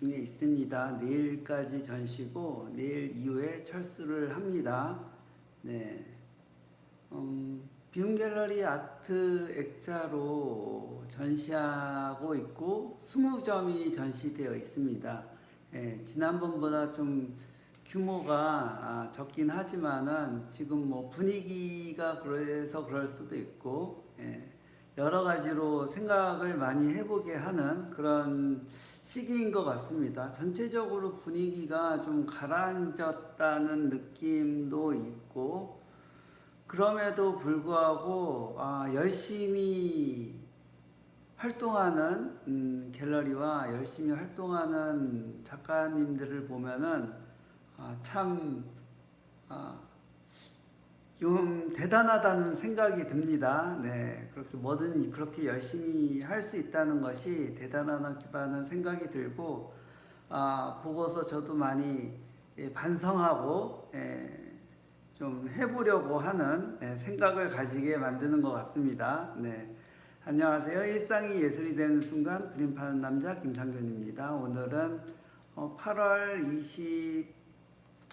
중에 있습니다. 내일까지 전시고 내일 이후에 철수를 합니다. 네. 음, 비움 갤러리 아트 액자로 전시하고 있고 20점이 전시되어 있습니다. 예, 지난번보다 좀 규모가 아, 적긴 하지만은 지금 뭐 분위기가 그래서 그럴 수도 있고 예, 여러 가지로 생각을 많이 해보게 하는 그런 시기인 것 같습니다. 전체적으로 분위기가 좀 가라앉았다는 느낌도 있고 그럼에도 불구하고 아, 열심히 활동하는 음, 갤러리와 열심히 활동하는 작가님들을 보면은 아, 참 아, 좀 대단하다는 생각이 듭니다. 네, 그렇게 뭐든 그렇게 열심히 할 수 있다는 것이 대단하다는 생각이 들고 아, 보고서 저도 많이 예, 반성하고 예, 좀 해보려고 하는 예, 생각을 가지게 만드는 것 같습니다. 네. 안녕하세요. 일상이 예술이 되는 순간 그림 파는 남자 김상균입니다. 오늘은 어, 8월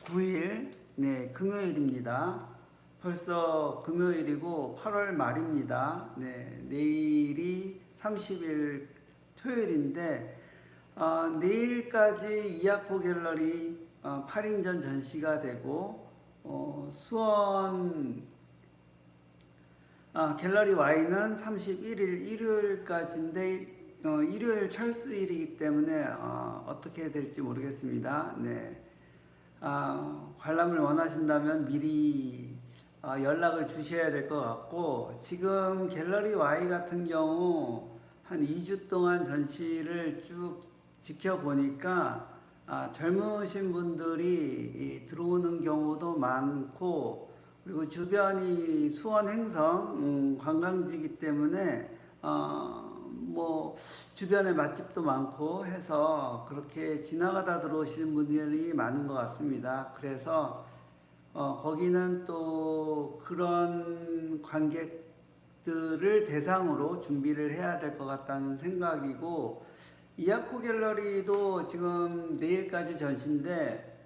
29일 네, 금요일입니다. 벌써 금요일이고 8월 말입니다. 네, 내일이 30일 토요일인데 어, 내일까지 이아코 갤러리 어, 8인전 전시가 되고 어, 수원 아, 갤러리 Y는 31일 일요일까지인데 어, 일요일 철수일이기 때문에 어, 어떻게 될지 모르겠습니다. 네. 아, 관람을 원하신다면 미리 어, 연락을 주셔야 될 것 같고 지금 갤러리 Y 같은 경우 한 2주 동안 전시를 쭉 지켜보니까 아, 젊으신 분들이 이, 들어오는 경우도 많고 그리고 주변이 수원 행성 음, 관광지이기 때문에 어, 뭐 주변에 맛집도 많고 해서 그렇게 지나가다 들어오시는 분들이 많은 것 같습니다. 그래서 어, 거기는 또 그런 관객들을 대상으로 준비를 해야 될 것 같다는 생각이고 이아코 갤러리도 지금 내일까지 전시인데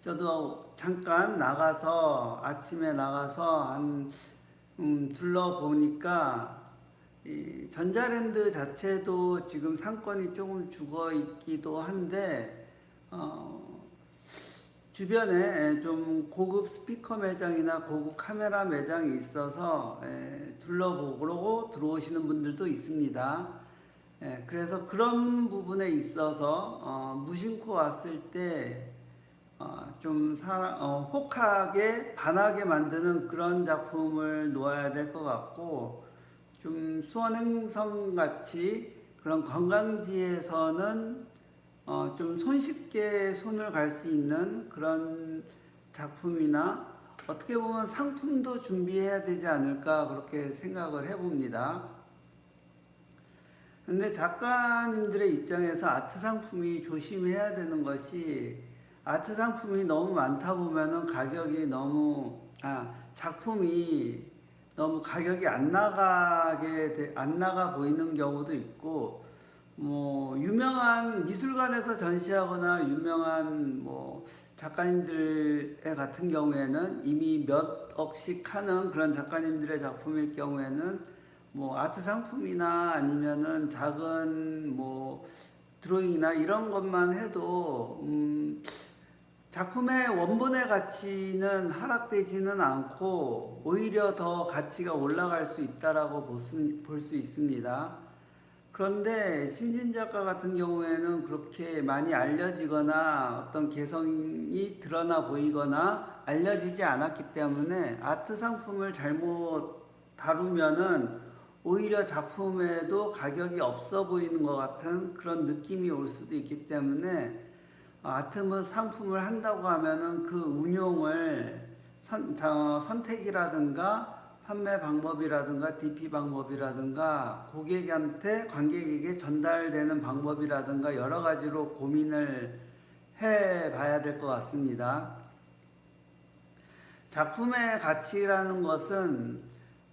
저도 잠깐 나가서 아침에 나가서 한 음, 둘러보니까 이 전자랜드 자체도 지금 상권이 조금 죽어 있기도 한데 어, 주변에 좀 고급 스피커 매장이나 고급 카메라 매장이 있어서 에, 둘러보고 들어오시는 분들도 있습니다. 예, 그래서 그런 부분에 있어서 어, 무심코 왔을 때 어, 어, 혹하게 반하게 만드는 그런 작품을 놓아야 될 것 같고 좀 수원행성 같이 그런 관광지에서는 어, 좀 손쉽게 손을 갈 수 있는 그런 작품이나 어떻게 보면 상품도 준비해야 되지 않을까 그렇게 생각을 해봅니다. 근데 작가님들의 입장에서 아트 상품이 조심해야 되는 것이 아트 상품이 너무 많다 보면은 가격이 너무 아 작품이 너무 가격이 안 나가게 돼- 안 나가 보이는 경우도 있고 뭐 유명한 미술관에서 전시하거나 유명한 뭐 작가님들의 같은 경우에는 이미 몇 억씩 하는 그런 작가님들의 작품일 경우에는 뭐 아트 상품이나 아니면은 작은 뭐 드로잉이나 이런 것만 해도 음 작품의 원본의 가치는 하락되지는 않고 오히려 더 가치가 올라갈 수 있다라고 볼 수 있습니다. 그런데 신진 작가 같은 경우에는 그렇게 많이 알려지거나 어떤 개성이 드러나 보이거나 알려지지 않았기 때문에 아트 상품을 잘못 다루면은 오히려 작품에도 가격이 없어 보이는 것 같은 그런 느낌이 올 수도 있기 때문에 아트문 상품을 한다고 하면은 그 운용을 선, 자, 선택이라든가 판매 방법이라든가 DP 방법이라든가 고객한테 관객에게 전달되는 방법이라든가 여러 가지로 고민을 해 봐야 될 것 같습니다. 작품의 가치라는 것은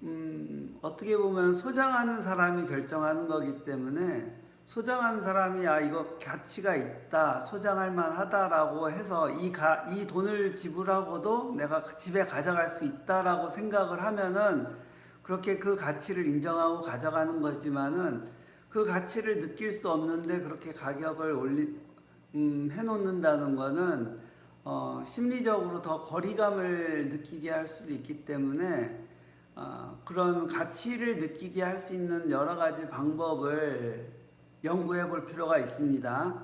음, 어떻게 보면 소장하는 사람이 결정하는 거기 때문에 소장한 사람이 아 이거 가치가 있다 소장할 만하다라고 해서 이, 가, 이 돈을 지불하고도 내가 집에 가져갈 수 있다라고 생각을 하면은 그렇게 그 가치를 인정하고 가져가는 거지만은 그 가치를 느낄 수 없는데 그렇게 가격을 올리 음, 해놓는다는 거는 어, 심리적으로 더 거리감을 느끼게 할 수도 있기 때문에 어, 그런 가치를 느끼게 할 수 있는 여러 가지 방법을 연구해 볼 필요가 있습니다.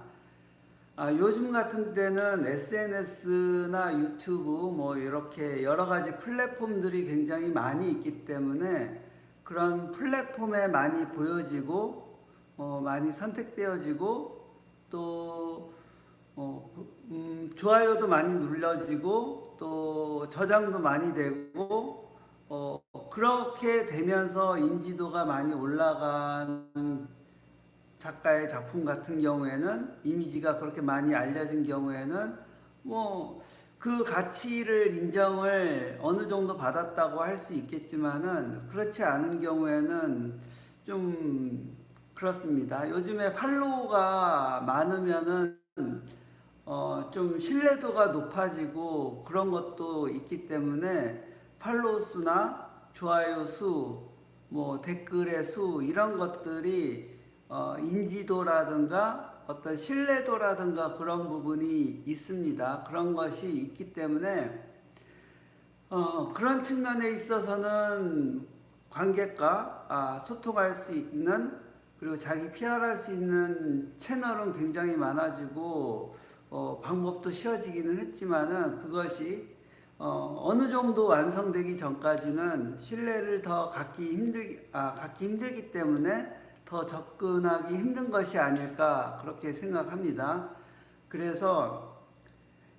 아, 요즘 같은 때는 SNS나 유튜브 뭐 이렇게 여러 가지 플랫폼들이 굉장히 많이 있기 때문에 그런 플랫폼에 많이 보여지고 어, 많이 선택되어지고 또 어, 음, 좋아요도 많이 눌러지고 또 저장도 많이 되고 어, 그렇게 되면서 인지도가 많이 올라간 작가의 작품 같은 경우에는 이미지가 그렇게 많이 알려진 경우에는 뭐 그 가치를 인정을 어느 정도 받았다고 할 수 있겠지만은 그렇지 않은 경우에는 좀 그렇습니다. 요즘에 팔로우가 많으면은 어, 좀 신뢰도가 높아지고 그런 것도 있기 때문에 팔로우 수나 좋아요 수, 뭐 댓글의 수 이런 것들이 어, 인지도라든가 어떤 신뢰도라든가 그런 부분이 있습니다. 그런 것이 있기 때문에 어, 그런 측면에 있어서는 관객과 아, 소통할 수 있는 그리고 자기 PR할 수 있는 채널은 굉장히 많아지고 어, 방법도 쉬워지기는 했지만은 그것이 어, 어느 정도 완성되기 전까지는 신뢰를 더 갖기 힘들 아, 갖기 힘들기 때문에 더 접근하기 힘든 것이 아닐까 그렇게 생각합니다. 그래서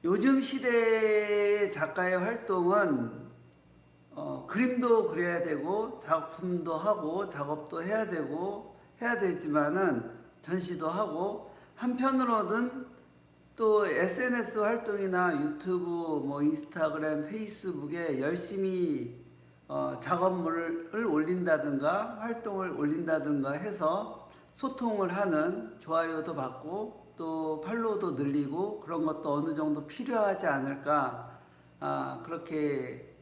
요즘 시대의 작가의 활동은 어, 그림도 그려야 되고 작품도 하고 작업도 해야 되고 해야 되지만은 전시도 하고 한편으로는 또 SNS 활동이나 유튜브 뭐 인스타그램 페이스북에 열심히 어, 작업물을 올린다든가 활동을 올린다든가 해서 소통을 하는 좋아요도 받고 또 팔로우도 늘리고 그런 것도 어느 정도 필요하지 않을까 아, 그렇게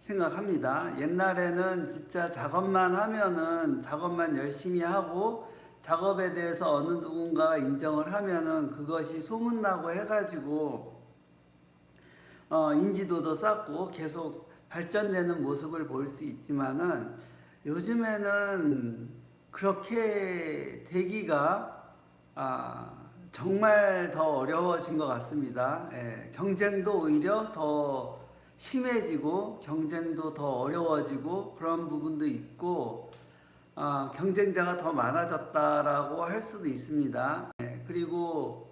생각합니다. 옛날에는 진짜 작업만 하면은 작업만 열심히 하고 작업에 대해서 어느 누군가가 인정을 하면은 그것이 소문나고 해가지고 어, 인지도도 쌓고 계속 발전되는 모습을 볼 수 있지만은 요즘에는 그렇게 되기가 아, 정말 더 어려워진 것 같습니다. 예, 경쟁도 오히려 더 심해지고 경쟁도 더 어려워지고 그런 부분도 있고 아, 경쟁자가 더 많아졌다라고 할 수도 있습니다. 예, 그리고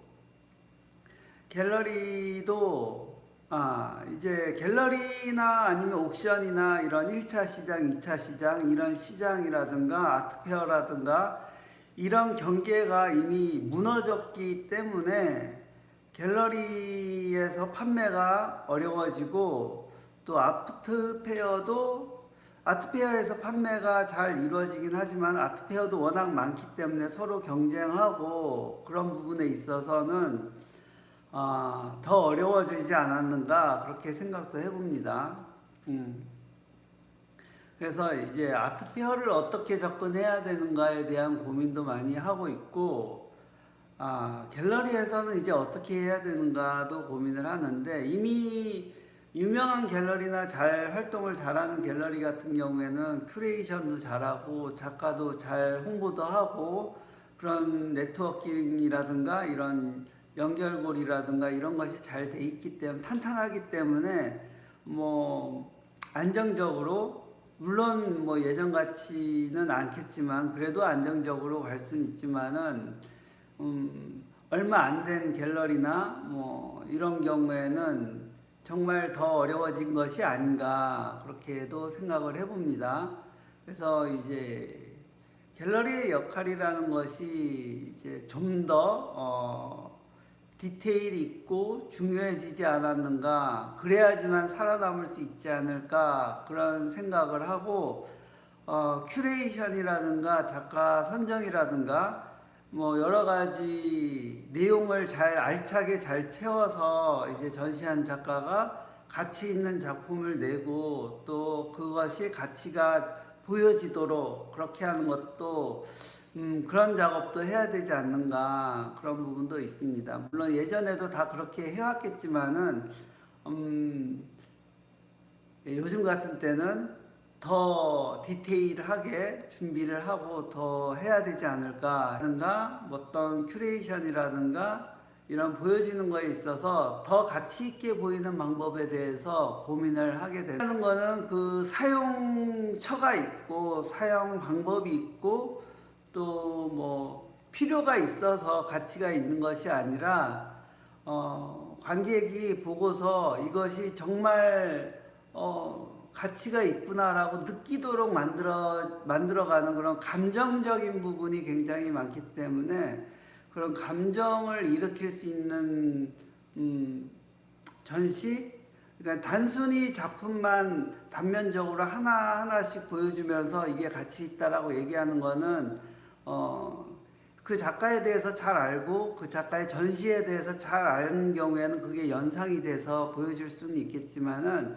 갤러리도 아, 이제 갤러리나 아니면 옥션이나 이런 1차 시장, 2차 시장, 이런 시장이라든가 아트페어라든가 이런 경계가 이미 무너졌기 때문에 갤러리에서 판매가 어려워지고 또 아트페어도 아트페어에서 판매가 잘 이루어지긴 하지만 아트페어도 워낙 많기 때문에 서로 경쟁하고 그런 부분에 있어서는 아, 더 어려워지지 않았는가 그렇게 생각도 해봅니다. 음. 그래서 이제 아트페어를 어떻게 접근해야 되는가에 대한 고민도 많이 하고 있고 아, 갤러리에서는 이제 어떻게 해야 되는가도 고민을 하는데 이미 유명한 갤러리나 잘 활동을 잘하는 갤러리 같은 경우에는 큐레이션도 잘하고 작가도 잘 홍보도 하고 그런 네트워킹이라든가 이런 연결고리라든가 이런 것이 잘 돼 있기 때문에 탄탄하기 때문에 뭐 안정적으로 물론 뭐 예전 같지는 않겠지만 그래도 안정적으로 갈 수는 있지만은 음 얼마 안 된 갤러리나 뭐 이런 경우에는 정말 더 어려워진 것이 아닌가 그렇게도 생각을 해봅니다. 그래서 이제 갤러리의 역할이라는 것이 이제 좀더 어, 디테일이 있고 중요해지지 않았는가 그래야지만 살아남을 수 있지 않을까 그런 생각을 하고 어, 큐레이션이라든가 작가 선정이라든가 뭐 여러 가지 내용을 잘 알차게 잘 채워서 이제 전시한 작가가 가치 있는 작품을 내고 또 그것이 가치가 보여지도록 그렇게 하는 것도 음, 그런 작업도 해야 되지 않는가 그런 부분도 있습니다. 물론 예전에도 다 그렇게 해왔겠지만은 음, 예, 요즘 같은 때는 더 디테일하게 준비를 하고 더 해야 되지 않을까 하는가 뭐 어떤 큐레이션이라든가 이런 보여지는 거에 있어서 더 가치 있게 보이는 방법에 대해서 고민을 하게 되는 거는 그 사용처가 있고 사용 방법이 있고 또 뭐 필요가 있어서 가치가 있는 것이 아니라 어, 관객이 보고서 이것이 정말 어, 가치가 있구나라고 느끼도록 만들어 만들어가는 그런 감정적인 부분이 굉장히 많기 때문에 그런 감정을 일으킬 수 있는 음, 전시? 그러니까 단순히 작품만 단면적으로 하나 하나씩 보여주면서 이게 가치 있다라고 얘기하는 거는 어, 그 작가에 대해서 잘 알고 그 작가의 전시에 대해서 잘 아는 경우에는 그게 연상이 돼서 보여줄 수는 있겠지만은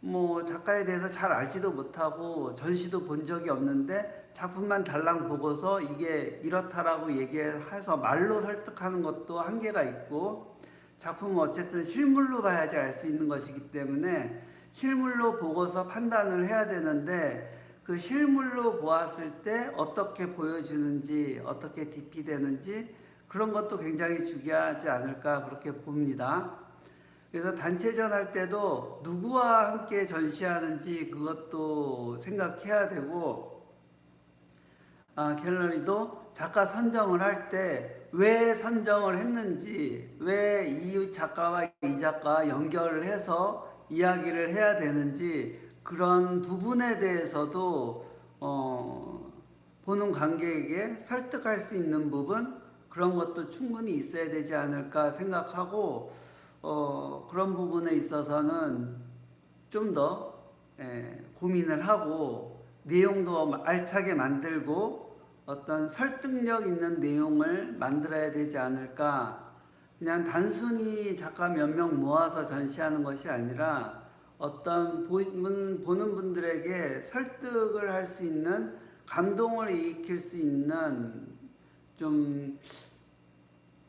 뭐 작가에 대해서 잘 알지도 못하고 전시도 본 적이 없는데 작품만 달랑 보고서 이게 이렇다라고 얘기해서 말로 설득하는 것도 한계가 있고 작품은 어쨌든 실물로 봐야지 알 수 있는 것이기 때문에 실물로 보고서 판단을 해야 되는데 그 실물로 보았을 때 어떻게 보여지는지 어떻게 디피되는지 그런 것도 굉장히 중요하지 않을까 그렇게 봅니다. 그래서 단체전 할 때도 누구와 함께 전시하는지 그것도 생각해야 되고 아, 갤러리도 작가 선정을 할 때 왜 선정을 했는지 왜 이 작가와 이 작가 연결을 해서 이야기를 해야 되는지 그런 부분에 대해서도 어, 보는 관객에게 설득할 수 있는 부분 그런 것도 충분히 있어야 되지 않을까 생각하고 어, 그런 부분에 있어서는 좀더 고민을 하고 내용도 알차게 만들고 어떤 설득력 있는 내용을 만들어야 되지 않을까. 그냥 단순히 작가 몇 명 모아서 전시하는 것이 아니라 어떤 보는, 분들에게 설득을 할 수 있는 감동을 일으킬 수 있는 좀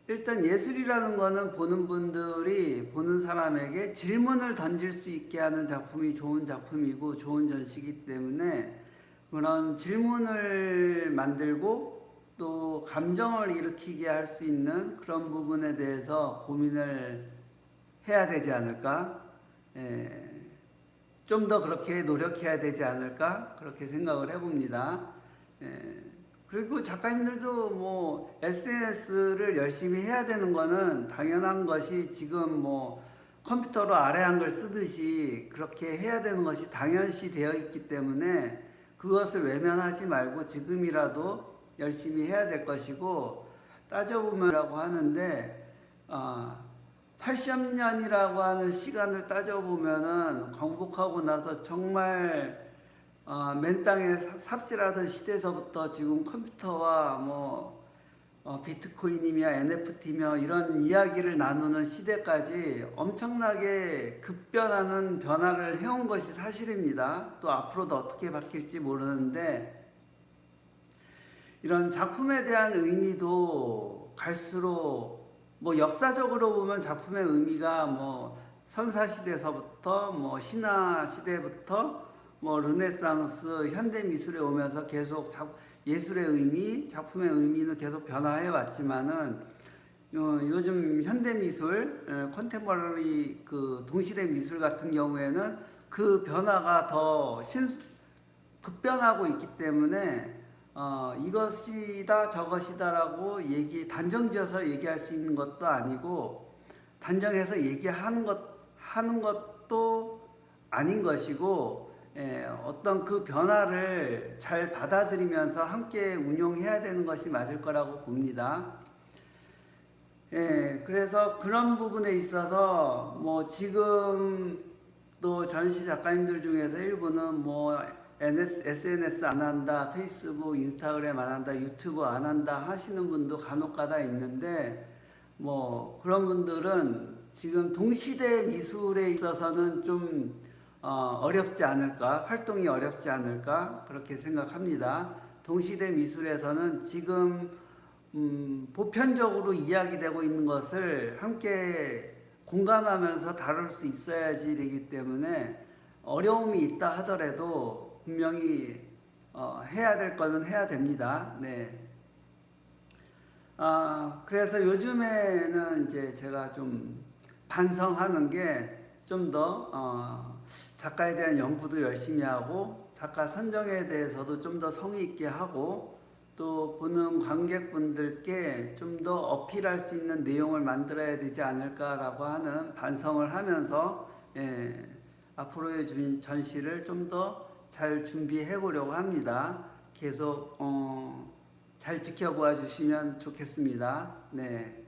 일단 예술이라는 거는 보는 분들이 보는 사람에게 질문을 던질 수 있게 하는 작품이 좋은 작품이고 좋은 전시기 때문에 그런 질문을 만들고 또 감정을 일으키게 할 수 있는 그런 부분에 대해서 고민을 해야 되지 않을까? 예, 좀 더 그렇게 노력해야 되지 않을까? 그렇게 생각을 해봅니다. 예, 그리고 작가님들도 뭐 SNS를 열심히 해야 되는 거는 당연한 것이 지금 뭐 컴퓨터로 아래 한글 쓰듯이 그렇게 해야 되는 것이 당연시 되어 있기 때문에 그것을 외면하지 말고 지금이라도 열심히 해야 될 것이고 따져보면라고 하는데 어, 80년이라고 하는 시간을 따져보면은 광복하고 나서 정말 어, 맨 땅에 삽질하던 시대에서부터 지금 컴퓨터와 뭐 어, 비트코인이며 NFT며 이런 이야기를 나누는 시대까지 엄청나게 급변하는 변화를 해온 것이 사실입니다. 또 앞으로도 어떻게 바뀔지 모르는데 이런 작품에 대한 의미도 갈수록 뭐 역사적으로 보면 작품의 의미가 뭐 선사 시대서부터 뭐 신화 시대부터 뭐 르네상스 현대 미술에 오면서 계속 작, 예술의 의미, 작품의 의미는 계속 변화해 왔지만은 요, 요즘 현대 미술, 컨템퍼러리 그 동시대 미술 같은 경우에는 그 변화가 더 신, 급변하고 있기 때문에 어, 이것이다 저것이다라고 얘기 단정지어서 얘기할 수 있는 것도 아니고 단정해서 얘기하는 것 하는 것도 아닌 것이고 예, 어떤 그 변화를 잘 받아들이면서 함께 운용해야 되는 것이 맞을 거라고 봅니다. 예, 그래서 그런 부분에 있어서 뭐 지금 또 전시 작가님들 중에서 일부는 뭐 SNS 안 한다, 페이스북, 인스타그램 안 한다, 유튜브 안 한다 하시는 분도 간혹가다 있는데 뭐 그런 분들은 지금 동시대 미술에 있어서는 좀 어, 어렵지 않을까, 활동이 어렵지 않을까 그렇게 생각합니다. 동시대 미술에서는 지금 음, 보편적으로 이야기되고 있는 것을 함께 공감하면서 다룰 수 있어야지 되기 때문에 어려움이 있다 하더라도 분명히 어, 해야 될 거는 해야 됩니다. 네. 아, 그래서 요즘에는 이제 제가 좀 반성하는 게 좀더 어, 작가에 대한 연구도 열심히 하고 작가 선정에 대해서도 좀 더 성의 있게 하고 또 보는 관객분들께 좀 더 어필할 수 있는 내용을 만들어야 되지 않을까라고 하는 반성을 하면서 예, 앞으로의 준- 전시를 좀더 잘 준비해 보려고 합니다. 계속 어, 잘 지켜보아 주시면 좋겠습니다. 네.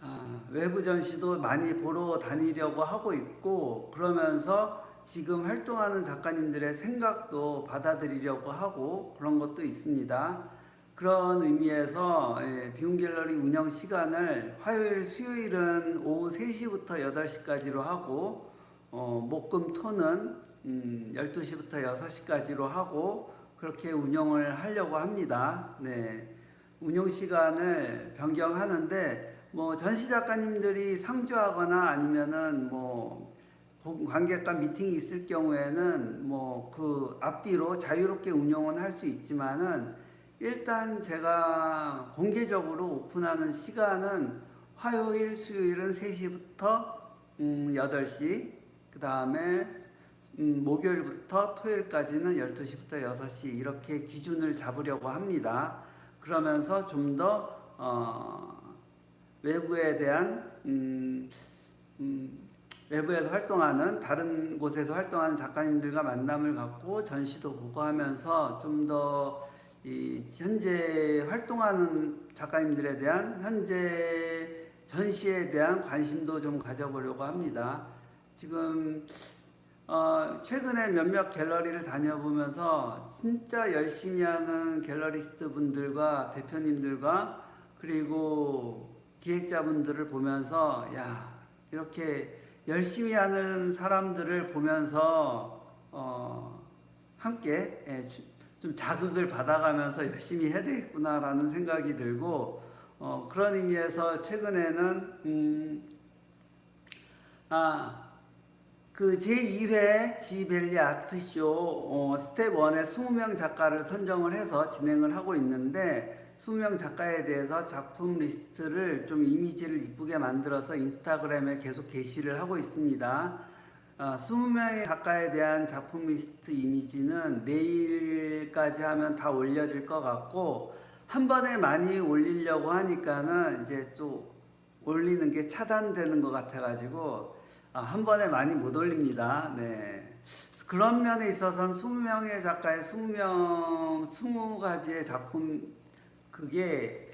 아, 외부 전시도 많이 보러 다니려고 하고 있고 그러면서 지금 활동하는 작가님들의 생각도 받아들이려고 하고 그런 것도 있습니다. 그런 의미에서 예, 비움 갤러리 운영 시간을 화요일, 수요일은 오후 3시부터 8시까지로 하고 어, 목금, 토는 음, 12시부터 6시까지로 하고 그렇게 운영을 하려고 합니다. 네. 운영 시간을 변경하는데 뭐 전시 작가님들이 상주하거나 아니면은 뭐 고- 관객과 미팅이 있을 경우에는 뭐 그 앞뒤로 자유롭게 운영은 할 수 있지만은 일단 제가 공개적으로 오픈하는 시간은 화요일, 수요일은 3시부터 음 8시, 그 다음에 음 목요일부터 토요일까지는 12시부터 6시 이렇게 기준을 잡으려고 합니다. 그러면서 좀더 어, 외부에 대한 음, 음, 외부에서 활동하는 다른 곳에서 활동하는 작가님들과 만남을 갖고 전시도 보고 하면서 좀더 이 현재 활동하는 작가님들에 대한 현재 전시에 대한 관심도 좀 가져보려고 합니다. 지금 어, 최근에 몇몇 갤러리를 다녀보면서 진짜 열심히 하는 갤러리스트 분들과 대표님들과 그리고 기획자분들을 보면서 야 이렇게 열심히 하는 사람들을 보면서 어, 함께 예, 주- 좀 자극을 받아가면서 열심히 해야 되겠구나라는 생각이 들고 어, 그런 의미에서 최근에는 음, 아, 그 제2회 지벨리 아트쇼 어, 스텝 1의 20명 작가를 선정을 해서 진행을 하고 있는데 20명 작가에 대해서 작품 리스트를 좀 이미지를 이쁘게 만들어서 인스타그램에 계속 게시를 하고 있습니다. 어, 20명의 작가에 대한 작품 리스트 이미지는 내일까지 하면 다 올려질 것 같고 한 번에 많이 올리려고 하니까는 이제 또 올리는 게 차단되는 것 같아가지고 아, 한 번에 많이 못 올립니다. 네. 그런 면에 있어서는 20명의 작가의 20명, 20가지의 작품, 그게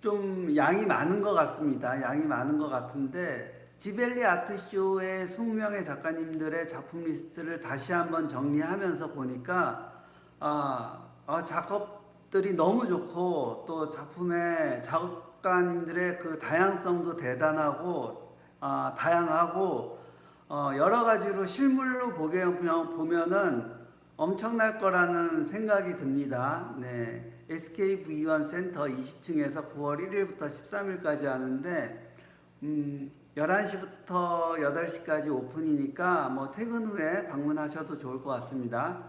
좀 양이 많은 것 같습니다. 양이 많은 것 같은데, 지벨리 아트쇼의 20명의 작가님들의 작품 리스트를 다시 한번 정리하면서 보니까, 아, 아, 작업들이 너무 좋고, 또 작품의 작가님들의 그 다양성도 대단하고, 아, 다양하고 어, 여러 가지로 실물로 보게 보면은 엄청날 거라는 생각이 듭니다. 네. SKV1 센터 20층에서 9월 1일부터 13일까지 하는데 음, 11시부터 8시까지 오픈이니까 뭐 퇴근 후에 방문하셔도 좋을 것 같습니다.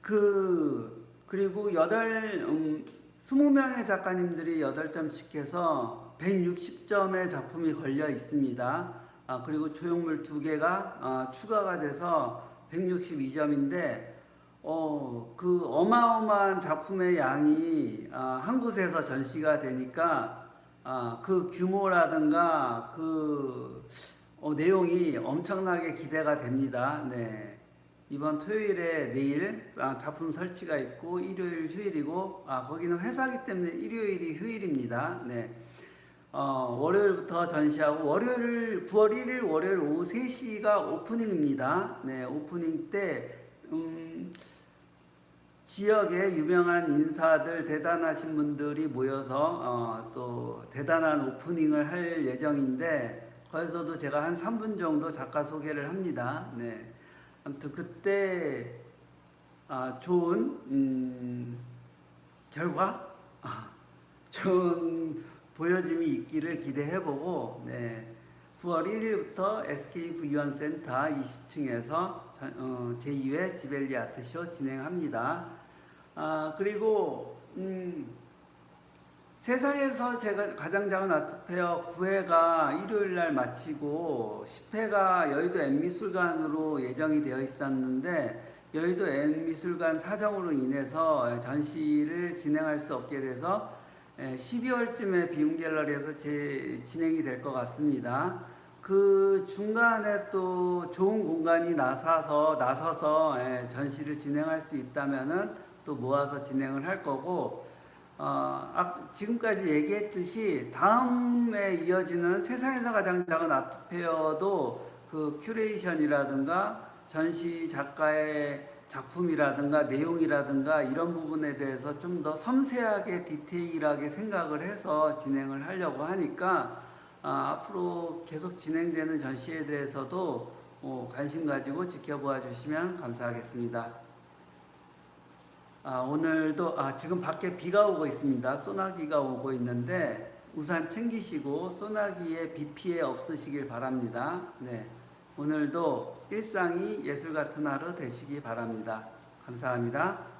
그 그리고 여덟 음, 20명의 작가님들이 8점씩 해서 160점의 작품이 걸려 있습니다. 아, 그리고 조형물 두 개가 아, 추가가 돼서 162점인데 어, 그 어마어마한 작품의 양이 아, 한 곳에서 전시가 되니까 아, 그 규모라든가 그 어, 내용이 엄청나게 기대가 됩니다. 네. 이번 토요일에 내일 아, 작품 설치가 있고 일요일 휴일이고 아 거기는 회사기 때문에 일요일이 휴일입니다. 네. 어, 월요일부터 전시하고 월요일 9월 1일 월요일 오후 3시가 오프닝입니다. 네, 오프닝 때 음, 지역의 유명한 인사들 대단하신 분들이 모여서 어, 또 대단한 오프닝을 할 예정인데 거기서도 제가 한 3분 정도 작가 소개를 합니다. 네. 아무튼 그때 아, 좋은 음, 결과 아, 좋은 보여짐이 있기를 기대해보고 네. 9월 1일부터 SK 부위원센터 20층에서 어, 제2회 지벨리 아트쇼 진행합니다. 아, 그리고 음, 세상에서 제가 가장 작은 아트페어 9회가 일요일 날 마치고 10회가 여의도 M미술관으로 예정이 되어 있었는데 여의도 M미술관 사정으로 인해서 전시를 진행할 수 없게 돼서 12월쯤에 비움 갤러리에서 제 진행이 될 것 같습니다. 그 중간에 또 좋은 공간이 나서서 나서서 예, 전시를 진행할 수 있다면은 또 모아서 진행을 할 거고 어, 아, 지금까지 얘기했듯이 다음에 이어지는 세상에서 가장 작은 아트 페어도 그 큐레이션이라든가 전시 작가의 작품이라든가 내용이라든가 이런 부분에 대해서 좀 더 섬세하게 디테일하게 생각을 해서 진행을 하려고 하니까 아, 앞으로 계속 진행되는 전시에 대해서도 어, 관심 가지고 지켜보아 주시면 감사하겠습니다. 아, 오늘도 아, 지금 밖에 비가 오고 있습니다. 소나기가 오고 있는데 우산 챙기시고 소나기에 비 피해 없으시길 바랍니다. 네. 오늘도 일상이 예술 같은 하루 되시기 바랍니다. 감사합니다.